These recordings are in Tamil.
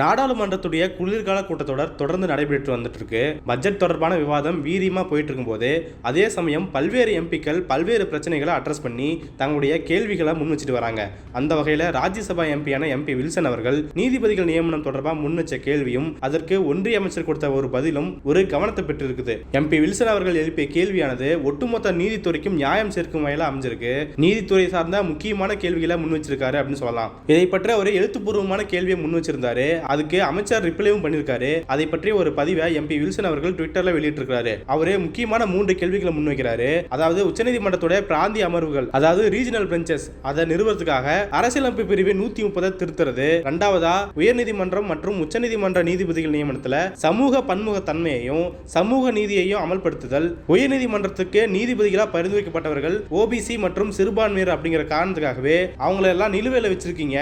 நாடாளுமன்றத்துடைய குளிர்கால கூட்டத்தொடர் தொடர்ந்து நடைபெற்று வந்துட்டு இருக்கு பட்ஜெட் தொடர்பான விவாதம் வீரியமா போயிட்டு இருக்கும்போது அதே சமயம் பல்வேறு எம்பிக்கள் பல்வேறு பிரச்சனைகளை அட்ரஸ் பண்ணி தங்களுடைய கேள்விகளை முன் வச்சுட்டு வராங்க. அந்த வகையில ராஜ்யசபா எம்பியான எம்பி வில்சன் அவர்கள் நீதிபதிகள் நியமனம் தொடர்பாக முன் வச்ச கேள்வியும் அதற்கு ஒன்றிய அமைச்சர் கொடுத்த ஒரு பதிலும் ஒரு கவனத்தை பெற்றிருக்குது. எம்பி வில்சன் அவர்கள் எழுப்பிய கேள்வியானது ஒட்டுமொத்த நீதித்துறைக்கும் நியாயம் சேர்க்கும் வகையில் அமைஞ்சிருக்கு. நீதித்துறை சார்ந்த முக்கியமான கேள்விகளை முன் வச்சிருக்காரு அப்படின்னு சொல்லலாம். இதை பற்றி ஒரு எழுத்துப்பூர்வமான கேள்வியை முன் வச்சிருந்தாரு. அதுக்கு அமைச்சர் ரிப்ளையும் பண்ணியிருக்காரு. அதை பற்றி ஒரு பதிவை எம்பி வில்சன் அவர்கள் ட்விட்டர்ல வெளியிட்டிருக்காரு அவரு முக்கியமான மூன்று கேள்விகளை முன்வைக்கிறாரு. அதாவது உச்சநீதிமன்றத்துடைய பிராந்திய அமர்வுகள் அதாவது ரீஜனல் பெஞ்சஸ் அதை நிறுவனத்துக்காக அரசியலமைப்பு பிரிவு நூத்தி முப்பதை திருத்துறது. ரெண்டாவதா உயர்நீதிமன்றம் மற்றும் உச்சநீதிமன்ற நீதிபதிகள் நியமனத்துல சமூக பன்முக தன்மையையும் சமூக நீதியையும் அமல்படுத்துதல். உயர்நீதிமன்றத்துக்கு நீதிபதிகளாக பரிந்துரைக்கப்பட்டவர்கள் ஓபிசி மற்றும் சிறுபான்மையர் அப்படிங்கிற காரணத்துக்காகவே அவங்கள எல்லாம் நிலுவையில் வச்சிருக்கீங்க.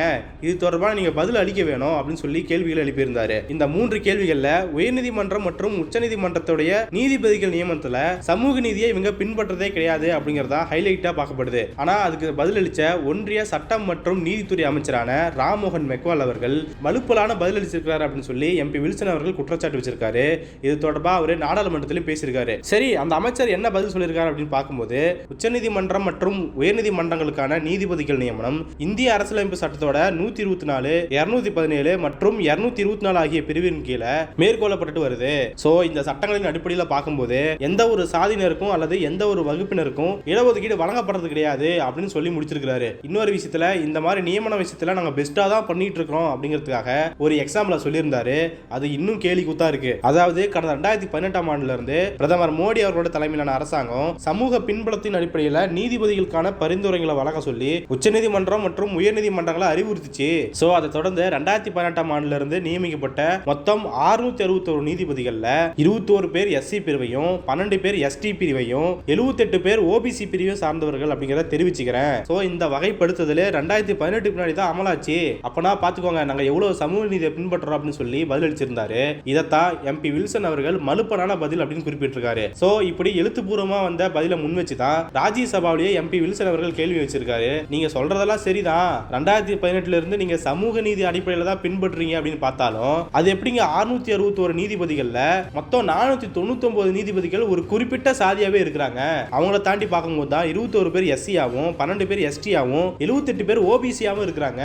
இது தொடர்பாக நீங்க பதில் அளிக்க வேணும் அப்படின்னு சொல்லி கேள்விகள் எழுப்பியிருந்தாரு. இந்த மூன்று கேள்விகள்ல உயர்நீதிமன்றம் மற்றும் உச்சநீதிமன்றத்துடைய நீதிபதிகள் நியமனத்துல சமூக நீதியை இவங்க பின்பற்றதே கிடையாது அப்படிங்கறதா ஹைலைட்டா பார்க்கப்படுது. ஆனா அதுக்கு பதிலளிச்ச ஒன்றிய சட்டம் மற்றும் நீதித்துறை அமைச்சரான ராம்மோகன் மெக்வால் அவர்கள் மலுப்பலான பதிலளிச்சிருக்கிறார் அப்படின்னு சொல்லி எம்பி வில்சன் அவர்கள் குற்றச்சாட்டு வச்சிருக்காரு. இது தொடர்பாக அவர் நாடாளுமன்றத்திலும் பேசியிருக்காரு. சரி அந்த அமைச்சர் என்ன பதில் சொல்லியிருக்காரு அப்படின்னு பார்க்கும்போது உச்சநீதிமன்றம் மற்றும் உயர்நீதிமன்றங்களுக்கான நீதிபதிகள் நியமனம் இந்திய அரசியலமைப்பு சட்டத்தோட நூத்தி இருபத்தி நாலு இருநூத்தி பதினேழு மற்றும் மற்றும் இருநூத்தி இருபத்தி நாலு ஆகிய பிரிவின் கீழே மேற்கொள்ளப்பட்டு வருது. சோ இந்த சட்டங்களின் அடிப்படையில் பார்க்கும்போது எந்த ஒரு சாதியினருக்கும் அல்லது எந்த ஒரு வகுப்பினருக்கும் இடஒதுக்கீடு வழங்கப்படுறது கிடையாது அப்படின்னு சொல்லி முடிச்சிருக்கிறாரு. இன்னொரு விஷயத்துல இந்த மாதிரி நியமன விஷயத்துல நாங்க பெஸ்டா தான் பண்ணிட்டு இருக்கோம் அப்படிங்கிறதுக்காக ஒரு எக்ஸாம்பிள சொல்லியிருந்தாரு. அது இன்னும் கேலி கூத்தா இருக்கு. அதாவது கடந்த ரெண்டாயிரத்தி பதினெட்டாம் ஆண்டுல இருந்து பிரதமர் மோடி அவர்களோட தலைமையிலான அரசாங்கம் சமூக பின்புலத்தின் அடிப்படையில் நீதிபதிகளுக்கான பரிந்துரைகளை வழங்க சொல்லி உச்சநீதிமன்றம் மற்றும் உயர்நீதிமன்றங்களை அறிவுறுத்திச்சு. சோ அதை தொடர்ந்து ரெண்டாயிரத்தி பதினெட்டாம் ஆண்டு இருந்து நியமிக்கப்பட்ட மொத்தம் 661 அறுபத்தோரு நீதிபதிகள்ல இருபத்தோரு பேர் எஸ்சி பிரிவையும் பன்னெண்டு பேர் எஸ்டி பிரிவையும் 78 பேர் ஓபிசி பிரிவை சார்ந்தவர்கள் அப்படிங்கிறத தெரிவிச்சுக்கிறேன். சோ இந்த வகைப்படுத்துதல் ரெண்டாயிரத்தி பதினெட்டு பின்னாடி தான் அமலாச்சு. அப்பனா பாத்துக்கோங்க நாங்க எவ்வளவு சமூக நீதியை பின்பற்றுறோம் அப்படின்னு சொல்லி பதிலளிச்சிருந்தாரு. இதைத்தான் எம்பி வில்சன் அவர்கள் மலுப்பனான பதில் அப்படின்னு குறிப்பிட்டிருக்காரு. சோ இப்படி எழுத்துப்பூர்வமா வந்த பதில முன் வச்சு தான் ராஜ்யசபாவிலேயே எம்பி வில்சன் அவர்கள் கேள்வி வச்சிருக்காரு. நீங்க சொல்றதெல்லாம் சரிதான். ரெண்டாயிரத்தி பதினெட்டுல இருந்து நீங்க சமூக நீதி அடிப்படையில தான் பின்பற்றுறீங்க அப்படின்னு பார்த்தாலும் அது எப்படிங்க அறுநூத்தி அறுபத்தோரு நீதிபதிகள்ல மொத்தம் நானூற்றி தொண்ணூத்தொம்பது நீதிபதிகள் ஒரு குறிப்பிட்ட சாதியாகவே இருக்கிறாங்க அவங்கள தாண்டி பார்க்கும்போது தான் இருபத்தோரு பேர் எஸ்சியாகவும் பன்னெண்டு பேர் எஸ்டியாகவும் எழுபத்தெட்டு பேர் ஓபிசியாகவும் இருக்கிறாங்க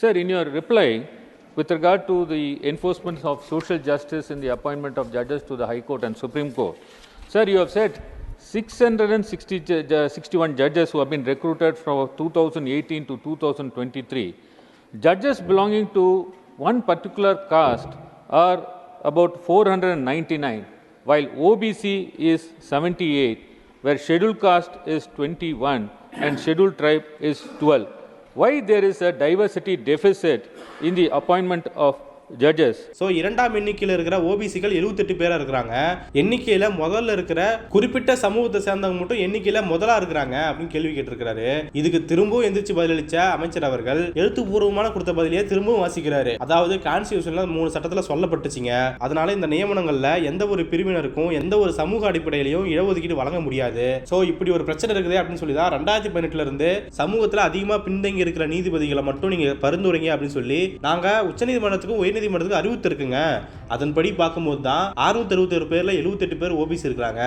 sir in your reply with regard to the enforcement of social justice With regard to the enforcement of social justice in the appointment of judges to the High Court and Supreme Court, sir, you have said recruited from two thousand been recruited two thousand twenty three judges belonging to one particular caste are about 499, while OBC is 78, where scheduled caste is 21 and scheduled tribe is 12. Why there is a diversity deficit in the appointment of judges so இரண்டாம் எண்ணிக்கையில் இருக்கிற ஓபிசிகள் எழுபத்தெட்டு பேரா இருக்கிறாங்க. எண்ணிக்கையில முதல்ல இருக்கிற குறிப்பிட்ட சமூகத்தை சேர்ந்தவங்க மட்டும் எண்ணிக்கையில முதலா இருக்கிறாங்க அப்படின்னு கேள்வி கேட்டிருக்கிறாரு. இதுக்கு திரும்பவும் எந்திரிச்சு பதிலளிச்ச அமைச்சர் அவர்கள் எழுத்துப்பூர்வமான கொடுத்த பதிலையே திரும்பவும் வாசிக்கிறாரு. அதாவது கான்ஸ்டியூஷன்ல மூணு சட்டத்தில் சொல்லப்பட்டுச்சுங்க. அதனால இந்த நியமனங்களில் எந்த ஒரு பிரிவினருக்கும் எந்த ஒரு சமூக அடிப்படையிலையும் இடஒதுக்கீடு வழங்க முடியாது. ஸோ இப்படி ஒரு பிரச்சனை இருக்குது அப்படின்னு சொல்லி தான் ரெண்டாயிரத்தி பதினெட்டுல இருந்து சமூகத்தில் அதிகமாக பின்தங்கி இருக்கிற நீதிபதிகளை மட்டும் நீங்க பரிந்துரைங்க அப்படின்னு சொல்லி நாங்க உச்சநீதிமன்றத்துக்கும் உயர்நீதிமன்றத்துக்கும் அறிவித்திருக்குங்க அதன்படி பார்க்கும்போது தான் அறுநூத்தி அறுபத்தொரு பேர்ல எழுபத்தெட்டு பேர் ஓபிசி இருக்கிறாங்க.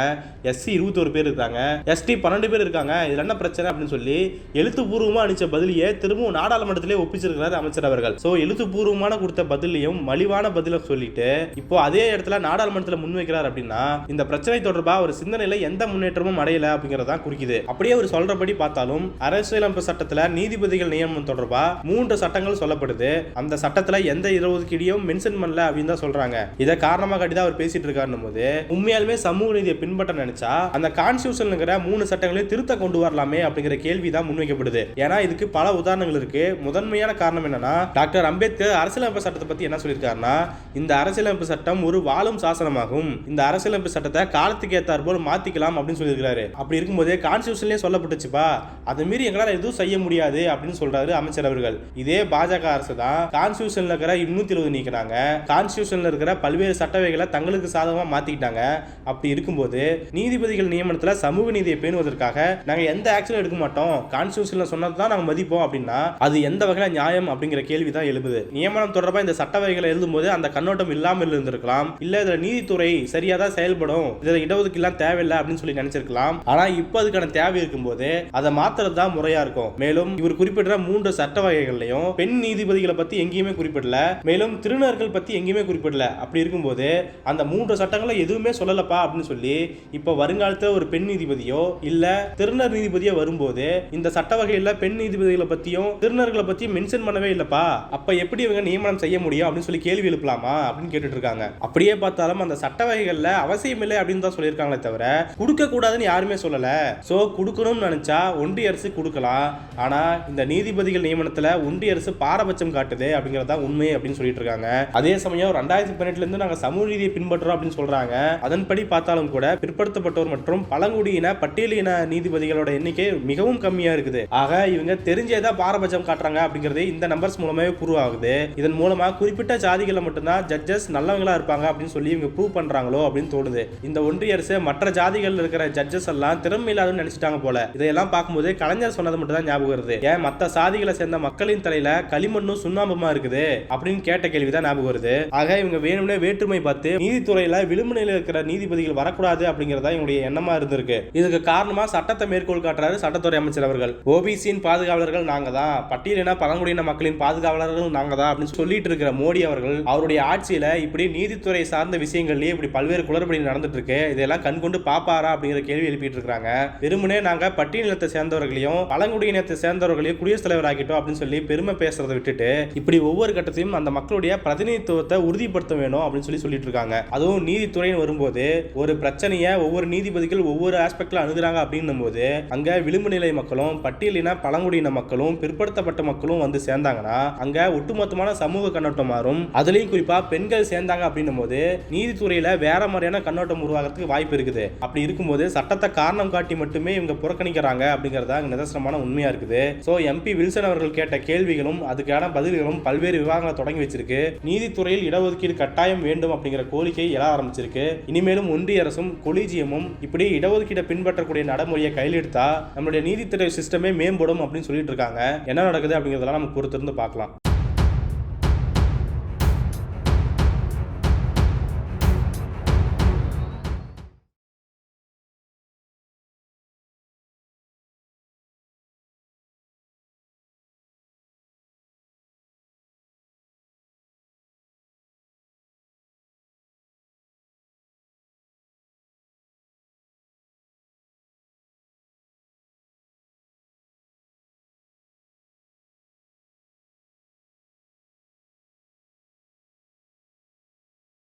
எஸ்சி இருபத்தொரு பேர் இருக்காங்க. எஸ்டி பன்னெண்டு பேர் இருக்காங்க. இதுல என்ன பிரச்சனை அப்படின்னு சொல்லி எழுத்துப்பூர்வமாக அளிச்ச பதிலையே திரும்பவும் நாடாளுமன்றத்திலே ஒப்பிச்சிருக்கிறார் அமைச்சர் அவர்கள். ஸோ எழுத்துப்பூர்வமான கொடுத்த பதிலையும் மலிவான பதில சொல்லிட்டு இப்போ அதே இடத்துல நாடாளுமன்றத்தில் முன்வைக்கிறார் அப்படின்னா இந்த பிரச்சனை தொடர்பாக ஒரு சிந்தனையில் எந்த முன்னேற்றமும் அடையல அப்படிங்கிறதான் குறிக்குது. அப்படியே அவர் சொல்றபடி பார்த்தாலும் அரசியலமைப்பு சட்டத்தில் நீதிபதிகள் நியமனம் தொடர்பாக மூன்று சட்டங்கள் சொல்லப்படுது. அந்த சட்டத்தில் எந்த இடஒதுக்கீடையும் மென்ஷன் பண்ணல அப்படின்னு தான் சொல்றாங்க. இதை காரணமாக காட்டி தான் அவர் பேசிட்டு இருக்காருன்னும் போது உண்மையாலுமே சமூக நீதியை பின்பற்ற நினைச்சா அந்த கான்ஸ்டியூஷன்ங்கிற மூணு சட்டங்களையும் திருத்த கொண்டு வரலாமே அப்படிங்கிற கேள்வி தான் முன்வைக்கப்படுது. ஏன்னா இதுக்கு பல உதாரணங்கள் இருக்கு. முதன்மையான காரணம் என்னன்னா டாக்டர் அம்பேத்கர் அரசியலமைப்பு சட்டத்தை பத்தி என்ன சொல்லியிருக்காருன்னா இந்த அரசியலமைப்பு சட்டம் ஒரு வாழும் சாசனமாகும். இந்த அரசியலமைப்பு சட்டத்தை காலத்துக்கு ஏற்றாற் போல் மாத்திக்கலாம் அப்படின்னு சொல்லியிருக்காரு அப்படி இருக்கும்போதே கான்ஸ்டியூஷன்லேயே சொல்லப்பட்டுச்சுப்பா. அதை மீறி எங்களால் எதுவும் செய்ய முடியாது அப்படின்னு சொல்றாரு அமைச்சர் அவர்கள். இதே பாஜக அரசு தான் கான்ஸ்டியூஷன்ல இருக்கிற முன்னூத்தி இடஒதுக்கீடு நீக்கினாங்க. கான்ஸ்டியூஷன்ல இருக்கிற பல்வேறு சட்டவைகளை தங்களுக்கு சாதகமா மாத்திக்கிட்டாங்க. அப்படி இருக்கும்போது நீதிபதிகள் நியமனத்துல சமூக நீதியை பேணுவதற்காக நாங்க எந்த ஆக்ஷனும் எடுக்க மாட்டோம். கான்ஸ்டியூஷன்ல சொன்னது தான் நாங்க மதிப்போம் அப்படின்னா அது எந்த வகையில நியாயம் அப்படிங்கிற கேள்வி தான் எழுப்புது நியமனம் தொடர்பா இந்த சட்டவைகளை எழுதும்போது அந்த கண்ணோட்டம் இல்லாமல் இருந்திருக்கலாம். இல்ல இதுல நீதித்துறை சரியா தான் செயல்படும். இதுல இடஒதுக்கீடுலாம் தேவையில்லை அப்படின்னு சொல்லி நினைச்சிருக்கலாம். ஆனா இப்போ அதுக்கான தேவை இருக்கும்போது அதை மாத்துறது தான் முறையா இருக்கும். மேலும் இவர் குறிப்பிடுற மூன்று சட்ட வகைகள்லையும் பெண் நீதிபதிகளை பத்தி எங்கேயுமே குறிப்பிடல. மேலும் திருநர்கள் பற்றி எங்கேயுமே குறிப்பிடல. அப்படி இருக்கும்போது அந்த மூன்று சட்டங்களை எதுவுமே சொல்லலப்பா அப்படின்னு சொல்லி இப்போ வருங்காலத்தில் ஒரு பெண் நீதிபதியோ இல்லை திருநர் நீதிபதியோ வரும்போது இந்த சட்ட வகையில் பெண் நீதிபதிகளை பற்றியும் திருநர்களை பற்றியும் மென்ஷன் பண்ணவே இல்லைப்பா. அப்போ எப்படி இவங்க நியமனம் செய்ய முடியும் அப்படின்னு சொல்லி கேள்வி எழுப்பலாமா அப்படின்னு கேட்டுட்டு இருக்காங்க. அப்படியே பார்த்தாலும் அந்த சட்ட வகைகளில் அவசியம் இல்லை அப்படின்னு தான் சொல்லியிருக்காங்களே தவிர கொடுக்க கூடாதுன்னு யாருமே சொல்லலை. ஸோ கொடுக்கணும்னு நினச்சா ஒன்றிய அரசு கொடுக்கலாம். ஆனால் இந்த நீதிபதிகள் நியமனத்தில் ஒன்றிய அரசு பாரபட்சம் காட்டுது அப்படிங்கிறது தான் உண்மை அப்படின்னு சொல்லிட்டு இருக்காங்க அதே சமயம் ரெண்டாயிரத்தி பதினெட்டுல இருந்து நாங்க சமூக ரீதியை பின்பற்றோம் அப்படின்னு சொல்றாங்க. அதன்படி பார்த்தாலும் கூட பிற்படுத்தப்பட்டோர் மற்றும் பழங்குடியின பட்டியலின நீதிபதிகளோட எண்ணிக்கை மிகவும் கம்மியா இருக்குது. ஆக இவங்க தெரிஞ்சதா பாரபட்சம் காட்டுறாங்க அப்படிங்கிறது இந்த நம்பர்ஸ் மூலமாவே ப்ரூவ் ஆகுது இதன் மூலமா குறிப்பிட்ட ஜாதிகளை மட்டும்தான் ஜட்ஜஸ் நல்லவங்களா இருப்பாங்க அப்படின்னு சொல்லி இவங்க ப்ரூவ் பண்றாங்களோ அப்படின்னு தோணுது. இந்த ஒன்றிய அரசு மற்ற ஜாதிகள் இருக்கிற ஜட்ஜஸ் எல்லாம் திறமை இல்லாதன்னு நினைச்சிட்டாங்க போல. இதையெல்லாம் பார்க்கும்போது கலைஞர் சொன்னது மட்டும் தான் ஞாபகம் வருது. ஏன் மற்ற சாதிகளை சேர்ந்த மக்களின் தலையில களிமண்ணும் சுண்ணாம்புமா இருக்குது அப்படின்னு கேட்ட கேள்விதான் ஞாபகம் வருது. ஆக இவங்க வேணும்னே வேற்றுமை பார்த்து நீதித்துறையில விளிம்புநிலையில் இருக்கிற நீதிபதிகள் வரக்கூடாது அப்படிங்கறதா இவங்களுடைய எண்ணமா இருந்திருக்கு. இதுக்கு காரணமா சட்டத்தை மேற்கோள் காட்டுறாரு சட்டத்துறை அமைச்சர் அவர்கள். ஓபிசியின் பாதுகாவலர்கள் நாங்க தான். பட்டியலின பழங்குடியின மக்களின் பாதுகாவலர்கள் நாங்க தான் அப்படின்னு சொல்லிட்டு இருக்கிற மோடி அவர்கள் அவருடைய ஆட்சியில இப்படி நீதித்துறை சார்ந்த விஷயங்கள்லயே இப்படி பல்வேறு குளறுபடி நடந்துட்டு இருக்கு இதெல்லாம் கண்கொண்டு பாப்பாரா அப்படிங்கிற கேள்வி எழுப்பிட்டு இருக்காங்க வெறுமனே நாங்க பட்டியலினத்தை சேர்ந்தவர்களையும் பழங்குடியினத்தை சேர்ந்தவர்களையும் குடியரசுத் தலைவர் ஆகிட்டோம் அப்படின்னு சொல்லி பெருமை பேசுறதை விட்டுட்டு இப்படி ஒவ்வொரு கட்டத்தையும் அந்த மக்களுடைய பிரதிநிதித்துவத்தை உறுதிப்படுத்த வேணும் அப்படின்னு சொல்லி சொல்லிட்டு இருக்காங்க அதுவும் நீதித்துறைன்னு வரும்போது ஒரு பிரச்சனையை ஒவ்வொரு நீதிபதிகள் ஒவ்வொரு ஆஸ்பெக்ட்ல அணுகுறாங்க அப்படின்னும் போது அங்க விளிம்பு நிலை மக்களும் பட்டியலின பழங்குடியின மக்களும் பிற்படுத்தப்பட்ட மக்களும் வந்து சேர்ந்தாங்கன்னா அங்க ஒட்டுமொத்தமான சமூக கண்ணோட்டம் மாறும். அதுலயும் குறிப்பா பெண்கள் சேர்ந்தாங்க அப்படின்னும் போது நீதித்துறையில வேற மாதிரியான கண்ணோட்டம் உருவாகிறதுக்கு வாய்ப்பு இருக்குது. அப்படி இருக்கும்போது சட்டத்தை காரணம் காட்டி மட்டுமே இவங்க புறக்கணிக்கிறாங்க அப்படிங்கறத நிதர்சனமான உண்மையா இருக்குது. சோ எம்பி வில்சன் அவர்கள் கேட்ட கேள்விகளும் அதுக்கான பதில்களும் பல்வேறு விவாதங்களை தொடங்கி வச்சிருக்கு. நீதித்துறையில் இடஒதுக்கீடு கட்டாயம் வேண்டும் அப்படிங்கிற கோரிக்கை எழ ஆரம்பிச்சிருக்கு. இனிமேலும் ஒன்றிய அரசும் கொலிஜியமும் இப்படி இடஒதுக்கீடை பின்பற்றக்கூடிய நடைமுறையை கையில் எடுத்தா நம்மளுடைய நீதித்துறை சிஸ்டமே மேம்படும் அப்படின்னு சொல்லிட்டு இருக்காங்க. என்ன நடக்குது அப்படிங்கிறதெல்லாம் நம்ம பொறுத்திருந்து பார்க்கலாம்.